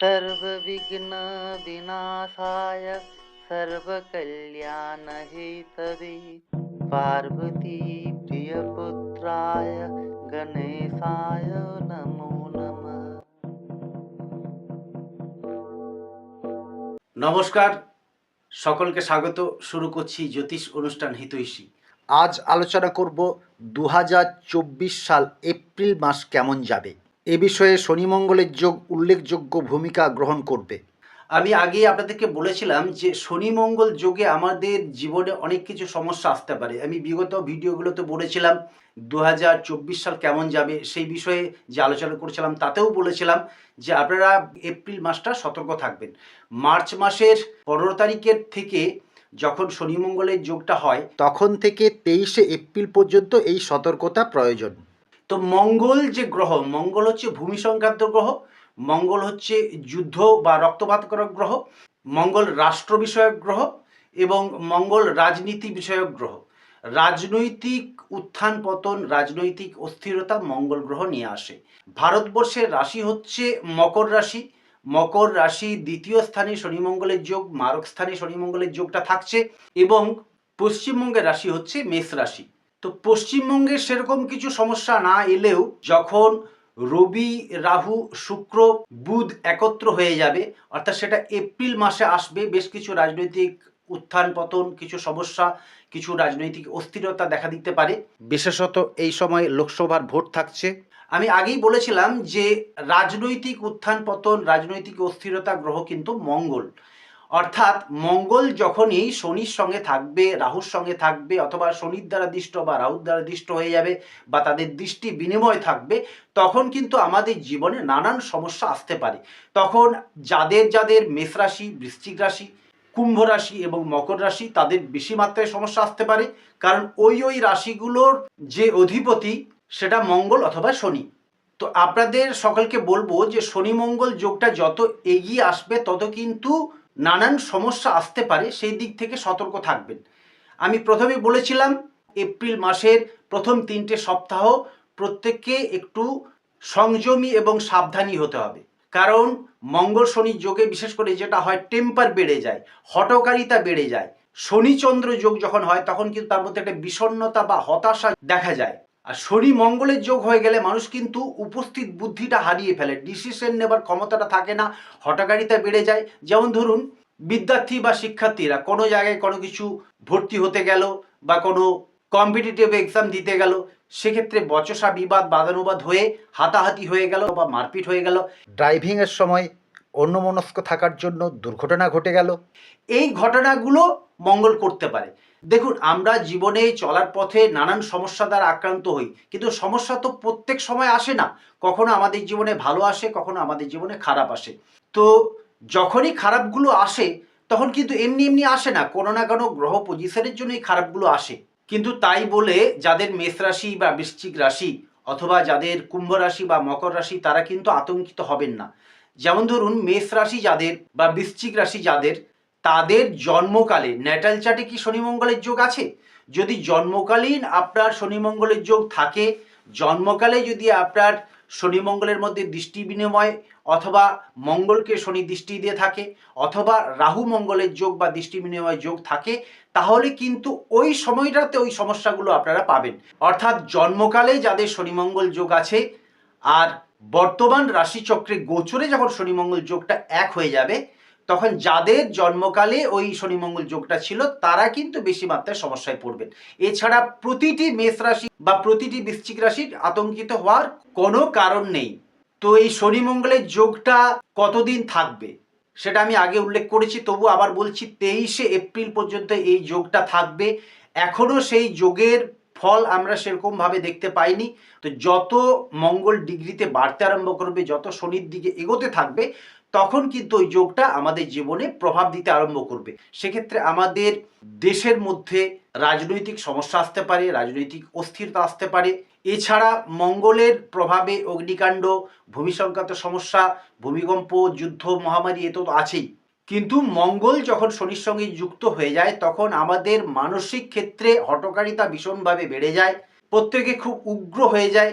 सर्वविघ्नविनाशाय सर्वकल्याणहेतवे पार्वती प्रियपुत्राय गणेशाय नमो नमः নমস্কার সকলকে স্বাগত শুরু করছি জ্যোতিষ অনুষ্ঠান হিতৈষী আজ আলোচনা করব দু সাল এপ্রিল মাস কেমন যাবে এ বিষয়ে শনি মঙ্গলের যোগ উল্লেখযোগ্য ভূমিকা গ্রহণ করবে। আমি আগে আপনাদেরকে বলেছিলাম যে শনি মঙ্গল যোগে আমাদের জীবনে অনেক কিছু সমস্যা আসতে পারে। আমি বিগত ভিডিওগুলোতে বলেছিলাম দু হাজার চব্বিশ সাল কেমন যাবে সেই বিষয়ে যে আলোচনা করেছিলাম তাতেও বলেছিলাম যে আপনারা এপ্রিল মাসটা সতর্ক থাকবেন। মার্চ মাসের পনেরো তারিখের থেকে যখন শনি মঙ্গলের যোগটা হয় তখন থেকে তেইশে এপ্রিল পর্যন্ত এই সতর্কতা প্রয়োজন। তো মঙ্গল যে গ্রহ, মঙ্গল হচ্ছে ভূমি সংক্রান্ত গ্রহ, মঙ্গল হচ্ছে যুদ্ধ বা রক্তপাত করা গ্রহ, মঙ্গল রাষ্ট্র বিষয়ক গ্রহ এবং মঙ্গল রাজনীতি বিষয়ক গ্রহ। রাজনৈতিক উত্থান পতন, রাজনৈতিক অস্থিরতা মঙ্গল গ্রহ নিয়ে আসে। ভারতবর্ষের রাশি হচ্ছে মকর রাশি। মকর রাশি দ্বিতীয় স্থানে শনি মঙ্গলের যোগ, মারক স্থানে শনি মঙ্গলের যোগটা থাকছে এবং পশ্চিমবঙ্গের রাশি হচ্ছে মেষ রাশি। তো পশ্চিমবঙ্গে সেরকম কিছু সমস্যা না এলেও যখন রবি, রাহু, শুক্র, বুধ একত্র হয়ে যাবে, অর্থাৎ সেটা এপ্রিল মাসে আসবে, বেশ কিছু রাজনৈতিক উত্থান পতন, কিছু সমস্যা, কিছু রাজনৈতিক অস্থিরতা দেখা দিতে পারে। বিশেষত এই সময় লোকসভার ভোট থাকছে। আমি আগেই বলেছিলাম যে রাজনৈতিক উত্থান পতন, রাজনৈতিক অস্থিরতা গ্রহ কিন্তু মঙ্গল। অর্থাৎ মঙ্গল যখনই শনির সঙ্গে থাকবে, রাহুর সঙ্গে থাকবে, অথবা শনির দ্বারা দৃষ্ট বা রাহুর দ্বারা দৃষ্ট হয়ে যাবে বা তাদের দৃষ্টি বিনিময় থাকবে, তখন কিন্তু আমাদের জীবনে নানান সমস্যা আসতে পারে। তখন যাদের যাদের মেষ রাশি, বৃশ্চিক রাশি, কুম্ভ রাশি এবং মকর রাশি তাদের বেশি মাত্রায় সমস্যা আসতে পারে। কারণ ওই ওই রাশিগুলোর যে অধিপতি সেটা মঙ্গল অথবা শনি। তো আপনাদের সকলকে বলব যে শনি মঙ্গল যোগটা যত এগিয়ে আসবে তত কিন্তু নানান সমস্যা আসতে পারে, সেই দিক থেকে সতর্ক থাকবেন। আমি প্রথমে বলেছিলাম, এপ্রিল মাসের প্রথম তিনটে সপ্তাহ প্রত্যেককে একটু সংযমী এবং সাবধানী হতে হবে। কারণ মঙ্গল শনি যোগে বিশেষ করে যেটা হয় টেম্পার বেড়ে যায় হটকারিতা বেড়ে যায়। শনিচন্দ্র যোগ যখন হয়, তখন কিন্তু তার মধ্যে একটা বিষণ্ণতা বা হতাশা দেখা যায়। আর শনি মঙ্গলের যোগ হয়ে গেলে মানুষ কিন্তু উপস্থিত বুদ্ধিটা হারিয়ে ফেলে। ডিসিশন নেবার ক্ষমতাটা থাকে না হটকারিতা বেড়ে যায়। যেমন ধরুন বিদ্যার্থী বা শিক্ষার্থীরা কোনো জায়গায় কোনো কিছু ভর্তি হতে গেল বা কোনো কম্পিটিটিভ এক্সাম দিতে গেল সেক্ষেত্রে বচসা বিবাদ বাদানুবাদ হয়ে হাতাহাতি হয়ে গেল বা মারপিট হয়ে গেল। ড্রাইভিংয়ের সময় অন্যমনস্ক থাকার জন্য দুর্ঘটনা ঘটে গেল। এই ঘটনাগুলো মঙ্গল করতে পারে। দেখুন, আমরা জীবনে চলার পথে নানান সমস্যা দ্বারা আক্রান্ত হই, কিন্তু সমস্যা তো প্রত্যেক সময় আসে না। কখনো আমাদের জীবনে ভালো আসে, কখনো আমাদের জীবনে খারাপ আসে। তো যখনই খারাপগুলো আসে, তখন কিন্তু এমনি এমনি আসে না, কোনো না কোনো গ্রহ পজিশনের জন্য এই খারাপগুলো আসে। কিন্তু তাই বলে যাদের মেষ রাশি বা বৃশ্চিক রাশি অথবা যাদের কুম্ভ রাশি বা মকর রাশি, তারা কিন্তু আতঙ্কিত হবেন না। যেমন ধরুন, মেষ রাশি যাদের বা বৃশ্চিক রাশি যাদের তাদের জন্মকালে ন্যাটাল চার্টে কি শনি মঙ্গলের যোগ আছে? যদি জন্মকালীন আপনার শনি মঙ্গলের যোগ থাকে, জন্মকালে যদি আপনার শনি মঙ্গলের মধ্যে দৃষ্টি বিনিময় অথবা মঙ্গলকে শনি দৃষ্টি দিয়ে থাকে, অথবা রাহু মঙ্গলের যোগ বা দৃষ্টি বিনিময় যোগ থাকে, তাহলে কিন্তু ওই সময়টাতে ওই সমস্যাগুলো আপনারা পাবেন। অর্থাৎ জন্মকালে যাদের শনি মঙ্গল যোগ আছে, আর বর্তমান রাশিচক্রে গোচরে যখন শনি মঙ্গল যোগটা এক হয়ে যাবে তখন যাদের জন্মকালে ওই শনিমঙ্গল যোগটা ছিল, তারা কিন্তু বেশি মাত্রায় সমস্যায় পড়বেন। এছাড়া প্রতিটি মেষ রাশি বা প্রতিটি বৃশ্চিক রাশির আতঙ্কিত হওয়ার কোনো কারণ নেই। তো এই শনি মঙ্গলের যোগটা কতদিন থাকবে, সেটা আমি আগে উল্লেখ করেছি, তবু আবার বলছি তেইশে এপ্রিল পর্যন্ত এই যোগটা থাকবে। এখনও সেই যোগের ফল আমরা সেরকমভাবে দেখতে পাইনি। তো যত মঙ্গল ডিগ্রিতে বাড়তে আরম্ভ করবে, যত শনির দিকে এগোতে থাকবে তখন কিন্তু ওই যোগটা আমাদের জীবনে প্রভাব দিতে আরম্ভ করবে। সেক্ষেত্রে আমাদের দেশের মধ্যে রাজনৈতিক সমস্যা আসতে পারে, রাজনৈতিক অস্থিরতা আসতে পারে। এছাড়া মঙ্গলের প্রভাবে অগ্নিকাণ্ড ভূমি সংক্রান্ত সমস্যা, ভূমিকম্প, যুদ্ধ, মহামারী এ তো আছেই। কিন্তু মঙ্গল যখন শনির সঙ্গে যুক্ত হয়ে যায়, তখন আমাদের মানসিক ক্ষেত্রে হটকারিতা ভীষণভাবে বেড়ে যায়, প্রত্যেকে খুব উগ্র হয়ে যায়।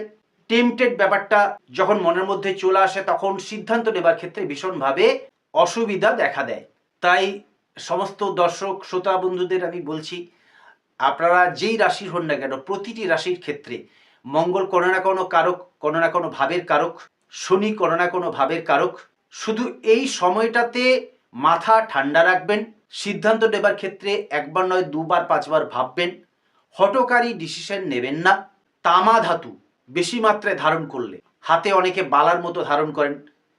টেম্পটেড ব্যাপারটা যখন মনের মধ্যে চলে আসে, তখন সিদ্ধান্ত নেবার ক্ষেত্রে ভীষণভাবে অসুবিধা দেখা দেয়। তাই সমস্ত দর্শক, শ্রোতা বন্ধুদের আমি বলছি, আপনারা যেই রাশির হন না কেন, প্রতিটি রাশির ক্ষেত্রে মঙ্গল কোনো না কোনো কারক, কোনো না কোনো ভাবের কারক, শনি কোনো না কোনো ভাবের কারক, শুধু এই সময়টাতে মাথা ঠান্ডা রাখবেন, সিদ্ধান্ত নেবার ক্ষেত্রে একবার নয়, দুবার, পাঁচবার ভাববেন হটকারী ডিসিশন নেবেন না তামা ধাতু বেশি মাত্রায় ধারণ করলে, হাতে অনেকে বালার মতো ধারণ করেন।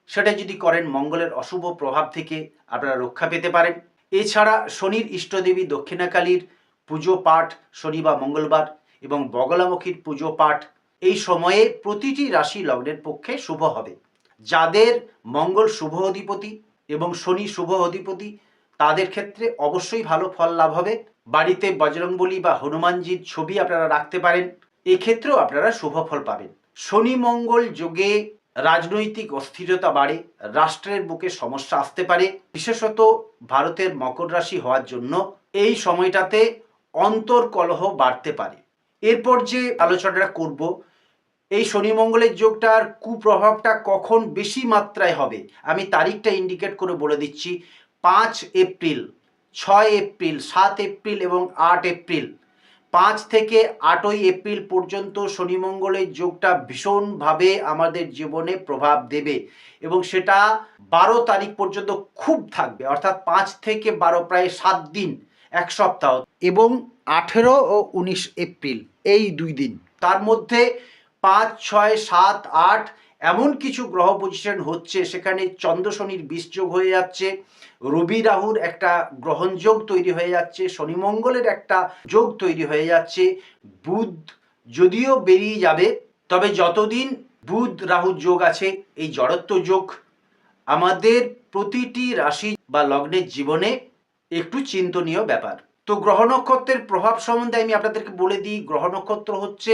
সেটা যদি করেন, মঙ্গলের অশুভ প্রভাব থেকে আপনারা রক্ষা পেতে পারেন। এছাড়া শনির ইষ্টদেবী দক্ষিণাকালীর পুজো পাঠ শনি বা মঙ্গলবার এবং বগলামুখীর পুজো পাঠ এই সময়ে প্রতিটি রাশি লগ্নের পক্ষে শুভ হবে। যাদের মঙ্গল শুভ অধিপতি এবং শনি শুভ অধিপতি, তাদের ক্ষেত্রে অবশ্যই ভালো ফল লাভ হবে। বাড়িতে বজরংবলী বা হনুমানজির ছবি আপনারা রাখতে পারেন। এক্ষেত্রেও আপনারা শুভ ফল পাবেন। শনি মঙ্গল যোগে রাজনৈতিক অস্থিরতা বাড়ে, রাষ্ট্রের বুকে সমস্যা আসতে পারে, বিশেষত ভারতের মকর রাশি হওয়ার জন্য এই সময়টাতে অন্তর্কলহ বাড়তে পারে। এরপর যে আলোচনাটা করব, এই শনি মঙ্গলের যোগটার কুপ্রভাবটা কখন বেশি মাত্রায় হবে, আমি তারিখটা ইন্ডিকেট করে বলে দিচ্ছি, পাঁচ এপ্রিল, ছয় এপ্রিল, সাত এপ্রিল এবং আট এপ্রিল। পাঁচ থেকে আটই এপ্রিল পর্যন্ত শনি মঙ্গলের যোগটা ভীষণভাবে আমাদের জীবনে প্রভাব দেবে এবং সেটা বারো তারিখ পর্যন্ত খুব থাকবে, অর্থাৎ পাঁচ থেকে বারো প্রায় সাত দিন, এক সপ্তাহ এবং আঠেরো ও উনিশ এপ্রিল, এই দুই দিন। তার মধ্যে পাঁচ, ছয়, সাত, আট এমন কিছু গ্রহ পজিশন হচ্ছে, সেখানে চন্দ্র শনির বিষযোগ হয়ে যাচ্ছে, রবি রাহুর একটা গ্রহণযোগ তৈরি হয়ে যাচ্ছে, শনি মঙ্গলের একটা যোগ তৈরি হয়ে যাচ্ছে, বুধ যদিও বেরিয়ে যাবে, তবে যতদিন বুধ রাহু যোগ আছে, এই জড়ত্ব যোগ আমাদের প্রতিটি রাশি বা লগ্নের জীবনে একটু চিন্তনীয় ব্যাপার। তো গ্রহ নক্ষত্রের প্রভাব সম্বন্ধে আমি আপনাদেরকে বলে দিই, গ্রহ নক্ষত্র হচ্ছে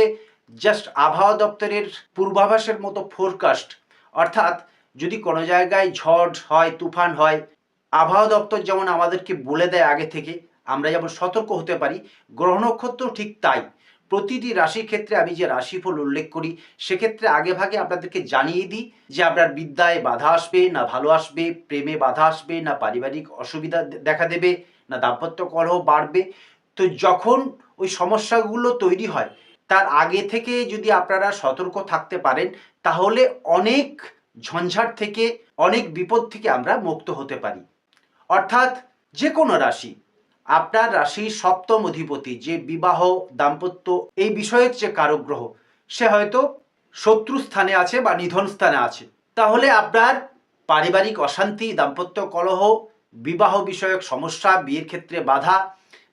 জাস্ট আবহাওয়া দপ্তরের পূর্বাভাসের মতো ফোরকাস্ট অর্থাৎ যদি কোনো জায়গায় ঝড় হয়, তুফান হয়, আবহাওয়া দপ্তর যেমন আমাদেরকে বলে দেয় আগে থেকে, আমরা যেমন সতর্ক হতে পারি, গ্রহ নক্ষত্র ঠিক তাই। প্রতিটি রাশির ক্ষেত্রে আমি যে রাশিফল উল্লেখ করি, সেক্ষেত্রে আগে ভাগে আপনাদেরকে জানিয়ে দিই যে আপনার বিদ্যায় বাধা আসবে, না ভালো আসবে, প্রেমে বাধা আসবে, না পারিবারিক অসুবিধা দেখা দেবে, না দাম্পত্য কলহ বাড়বে। তো যখন ওই সমস্যাগুলো তৈরি হয় তার আগে থেকে যদি আপনারা সতর্ক থাকতে পারেন, তাহলে অনেক ঝঞ্ঝাট থেকে, অনেক বিপদ থেকে আমরা মুক্ত হতে পারি। অর্থাৎ যে কোনো রাশি, আপনার রাশি সপ্তম অধিপতি, যে বিবাহ, দাম্পত্য, এই বিষয়ক যে কারক গ্রহ, সে হয়তো শত্রু স্থানে আছে বা নিধন স্থানে আছে। তাহলে আপনার পারিবারিক অশান্তি, দাম্পত্য কলহ, বিবাহ বিষয়ক সমস্যা, বিয়ের ক্ষেত্রে বাধা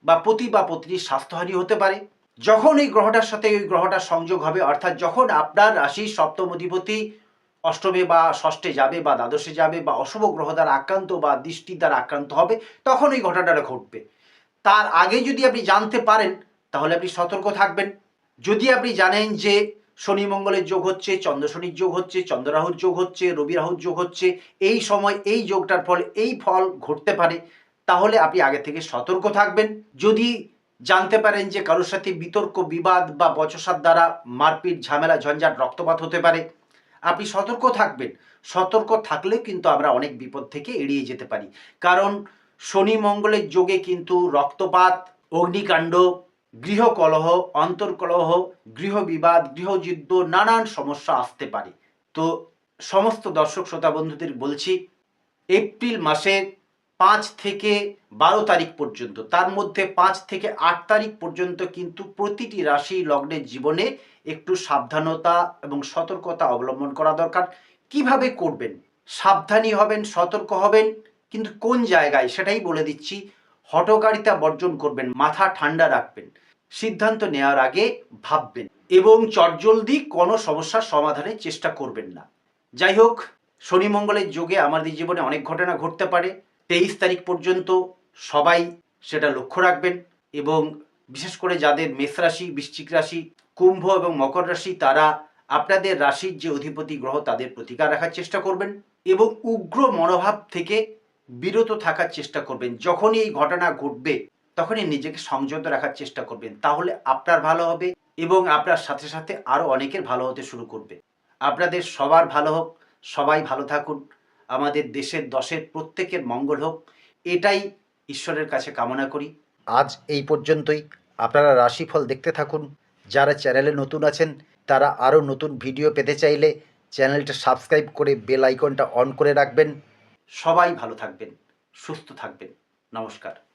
বা পতি বা পত্নীর স্বাস্থ্যহানি হতে পারে। যখন এই গ্রহটার সাথে ওই গ্রহটার সংযোগ হবে, অর্থাৎ যখন আপনার রাশির সপ্তম অধিপতি অষ্টমে বা ষষ্ঠে যাবে বা দ্বাদশে যাবে বা অশুভ গ্রহ দ্বারা আক্রান্ত বা দৃষ্টি দ্বারা আক্রান্ত হবে, তখন এই ঘটনাটা ঘটবে। তার আগে যদি আপনি জানতে পারেন, তাহলে আপনি সতর্ক থাকবেন। যদি আপনি জানেন যে শনি মঙ্গলের যোগ হচ্ছে, চন্দ্র শনির যোগ হচ্ছে, চন্দ্র রাহুর যোগ হচ্ছে, রবি রাহুর যোগ হচ্ছে, এই সময় এই যোগটার ফল এই ফল ঘটতে পারে, তাহলে আপনি আগে থেকে সতর্ক থাকবেন। যদি জানতে পারেন যে কারোর সাথে বিতর্ক, বিবাদ বা বচসার দ্বারা মারপিট, ঝামেলা, ঝঞ্ঝাট, রক্তপাত হতে পারে। আপনি সতর্ক থাকবেন। সতর্ক থাকলে কিন্তু আমরা অনেক বিপদ থেকে এড়িয়ে যেতে পারি। কারণ শনি মঙ্গলের যোগে কিন্তু রক্তপাত, অগ্নিকাণ্ড, গৃহকলহ, অন্তর্কলহ, গৃহবিবাদ, গৃহযুদ্ধ, নানান সমস্যা আসতে পারে। তো সমস্ত দর্শক, শ্রোতা, বন্ধুদের বলছি, এপ্রিল মাসের পাঁচ থেকে বারো তারিখ পর্যন্ত। তার মধ্যে পাঁচ থেকে আট তারিখ পর্যন্ত কিন্তু প্রতিটি রাশি লগ্নের জীবনে একটু সাবধানতা এবং সতর্কতা অবলম্বন করা দরকার। কীভাবে করবেন? সাবধানী হবেন, সতর্ক হবেন, কিন্তু কোন জায়গায় সেটাই বলে দিচ্ছি হটকারিতা বর্জন করবেন, মাথা ঠান্ডা রাখবেন। সিদ্ধান্ত নেওয়ার আগে ভাববেন এবং চটজলদি কোনো সমস্যার সমাধানের চেষ্টা করবেন না। যাই হোক, শনি মঙ্গলের যোগে আমাদের জীবনে অনেক ঘটনা ঘটতে পারে। তেইশ তারিখ পর্যন্ত সবাই সেটা লক্ষ্য রাখবেন এবং বিশেষ করে যাদের মেষ রাশি, বৃশ্চিক রাশি, কুম্ভ এবং মকর রাশি, তারা আপনাদের রাশির যে অধিপতি গ্রহ, তাদের প্রতিকার রাখার চেষ্টা করবেন এবং উগ্র মনোভাব থেকে বিরত থাকার চেষ্টা করবেন। যখনই এই ঘটনা ঘটবে, তখনই নিজেকে সংযত রাখার চেষ্টা করবেন। তাহলে আপনার ভালো হবে এবং আপনার সাথে সাথে আরও অনেকের ভালো হতে শুরু করবে। আপনাদের সবার ভালো হোক, সবাই ভালো থাকুন। আমাদের দেশের দশের প্রত্যেকের মঙ্গল হোক। এটাই ঈশ্বরের কাছে কামনা করি। আজ এই পর্যন্তই। আপনারা রাশিফল দেখতে থাকুন। যারা চ্যানেলে নতুন আছেন তারা আরও নতুন ভিডিও পেতে চাইলে চ্যানেলটা সাবস্ক্রাইব করে বেল আইকনটা অন করে রাখবেন। সবাই ভালো থাকবেন সুস্থ থাকবেন। নমস্কার।